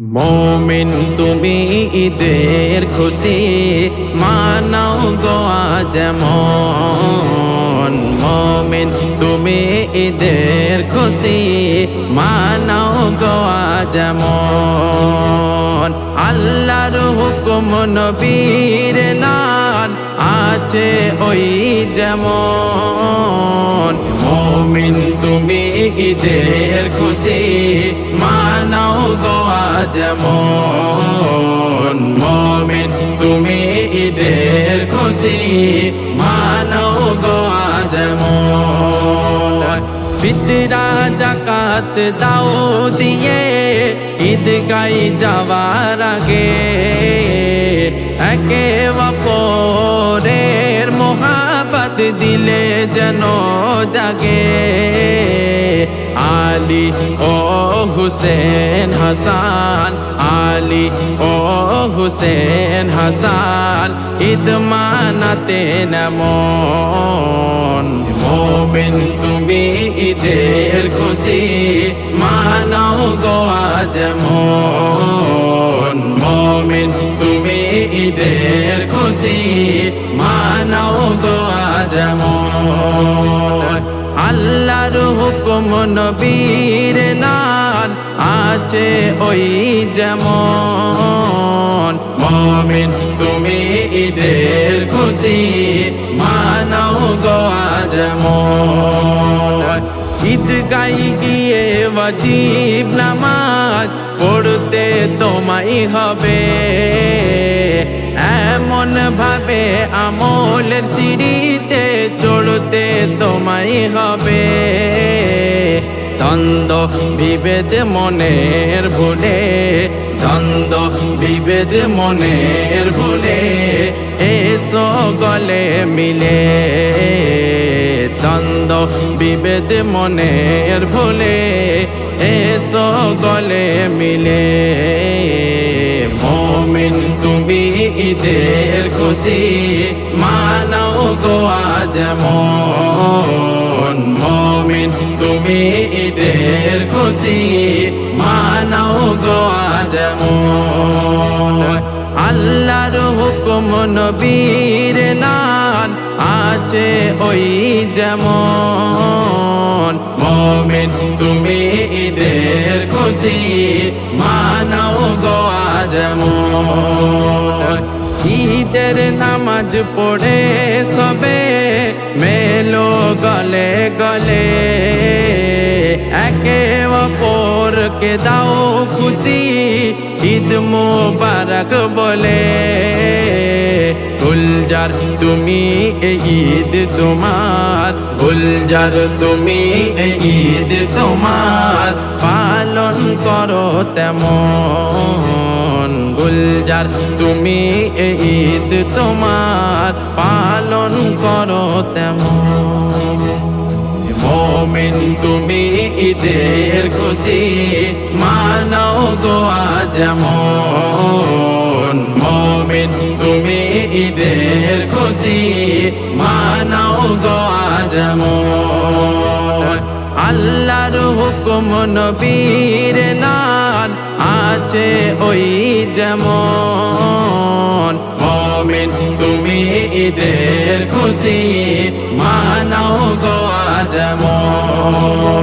মমিন, তুমি ঈদের খুশি, মানাও গোয়া যেমন মমিন, তুমি ঈদের খুশি, মানাও গোয়া যেমন আল্লাহর হুকুম নবীর নান আছে ওই যেমন। মমিন, তুমি ঈদের খুশি, মানাও গোয়া যেমন মমিন, তুমি ঈদের খুশি, মানাও গোয়া যেমন ফিতরা জাকাত দাও দিয়ে ঈদ গাই যাওয়ার আগে, একে অপরের মোহাবত দিলে যেন জাগে। আলী ও হুসেন হাসান, আলী ও হুসেন হাসান, ঈদ মানাতে নমন মোমেন, তুমি ঈদের খুশি। আল্লাহর হুকুম নবীর নান আছে ওই যেমন। মমিন, তুমি ঈদের খুশি, মানাও গোয়া যেমন ঈদ গাই গিয়ে ওয়াজিব নামাজ পড়তে তোমাই হবে। এমন ভাবে আমলের সিঁড়িতে চড়তে তোমায় হবে। দ্বন্দ্ব, বিভেদ মনের ভুলে, দ্বন্দ্ব, বিভেদ মনের ভুলে, এসো গলে মিলে। দ্বন্দ্ব, বিভেদ মনের ভুলে, এসো গলে মিলে। ঈদের খুশি মানাও গোয়া যেমন মমিন, তুমি ঈদের খুশি মানাও গোয়া যেমন আল্লাহর হুকুম নবীর নান আছে ওই যেমন। মমিন, তুমি ঈদের খুশি মানাও গোয়া যেমন ঈদের নামাজ পড়ে সবে, মেলো গলে গলে। একে অপরকে দাও খুশি, ঈদ মোবারক বলে। গুলজার তুমি ঈদ তোমার, গুলজার তুমি ঈদ তোমার, পালন করো তেমন। গুলজার তুমি এই ঈদ তোমার পালন করো তেমন। তুমি ঈদের খুশি, মানাও গোয়া যেমন। মোমিন, তুমি ঈদের খুশি, মানাও গোয়া যেমন। আল্লাহর হুকুম নবীর নান আছে ওই যেমন। ঈদের খুশি মানাও গোয়া যেমন